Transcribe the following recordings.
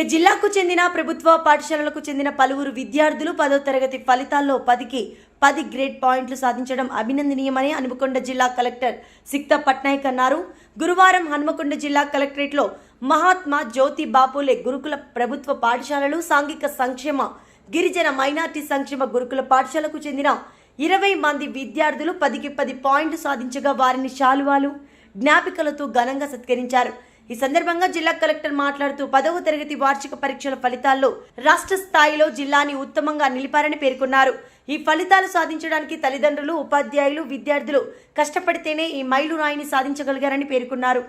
ఇక జిల్లాకు చెందిన ప్రభుత్వ పాఠశాలలకు చెందిన పలువురు విద్యార్థులు పదో తరగతి ఫలితాల్లో పదికి పది గ్రేడ్ పాయింట్లు సాధించడం అభినందనీయమని హనుమకొండ జిల్లా కలెక్టర్ సిక్తా పట్నాయక్ అన్నారు. గురువారం హనుమకొండ జిల్లా కలెక్టరేట్లో మహాత్మా జ్యోతి బాపులే గురుకుల ప్రభుత్వ పాఠశాలలు సాంఘిక సంక్షేమ గిరిజన మైనార్టీ సంక్షేమ గురుకుల పాఠశాలకు చెందిన ఇరవై మంది విద్యార్థులు పదికి పది పాయింట్లు సాధించగా వారిని శాలువాలు జ్ఞాపికలతో ఘనంగా సత్కరించారు. ఈ సందర్భంగా జిల్లా కలెక్టర్ మాట్లాడుతూ పదవ తరగతి వార్షిక పరీక్షల ఫలితాల్లో రాష్ట్ర స్థాయిలో జిల్లాని ఉత్తమంగా నిలిపారని పేర్కొన్నారు. ఈ ఫలితాలు సాధించడానికి తల్లిదండ్రులు ఉపాధ్యాయులు విద్యార్థులు కష్టపడితేనే ఈ మైలురాయిని సాధించగలిగారని పేర్కొన్నారు.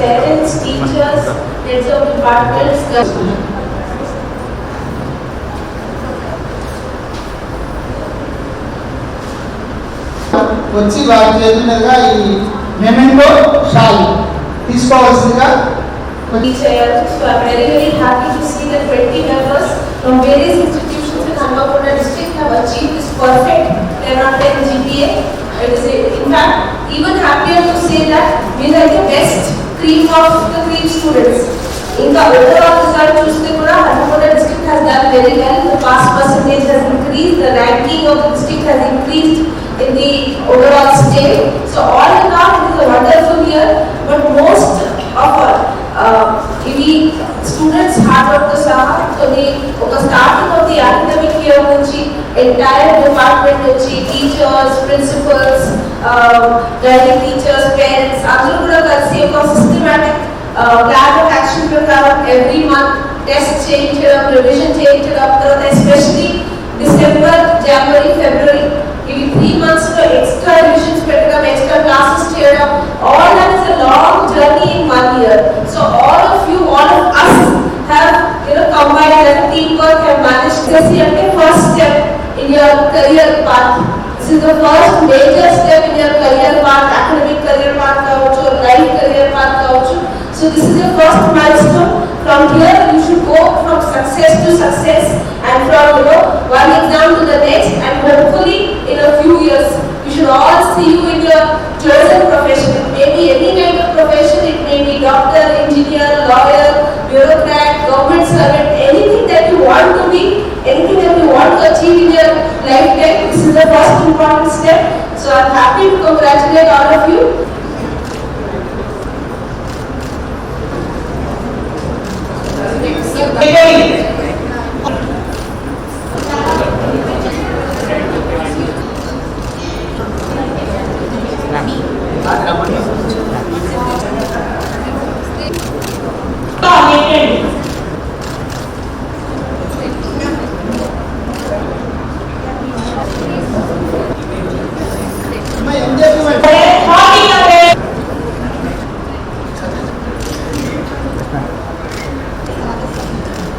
Parents, teachers, heads of departments, వచ్చి వారి చేతుల మీదుగా ఈ మెమెంటో షాల్ తీసుకోవాల్సిందిగా teachers. To see that 20 members from various institutions in Hambakota district have achieved this perfect 10 on 10 GPA. It is, in fact, even happier to say that we are the best cream of the cream students. ఇంకా overall result చూస్తే కూడా Hanumakonda district has done very well. The pass percentage has increased, the ranking of the district has increased in the overall state. So all in all, it is a wonderful year, but most of all, uh, ఇవి students hard work తో సహా కొన్ని ఒక starting of the academic year నుంచి entire department నుంచి teachers principles guiding teachers parents అందరూ కూడా కలిసి ఒక సిస్టమాటిక్ ప్లాన్ ఆఫ్ యాక్షన్ ప్రకారం ఎవ్రీ మంత్ టెస్ట్ చేయించడం రివిజన్ చేయించడం తర్వాత ఎస్పెషలీ డిసెంబర్ జనవరి ఫిబ్రవరి ఇవి three extra revisions put up, extra classes tear up. All that is a long journey in one year. So all of you, all of us have, you know, combined that teamwork and managed this year the first step in your career path. This is the first major step in your career path, academic career path, or life career path. So this is your first milestone. From here you should go from success to success and from you know one exam to the next and hopefully in a few years the first important step. So I'm happy to congratulate all of you. Hey.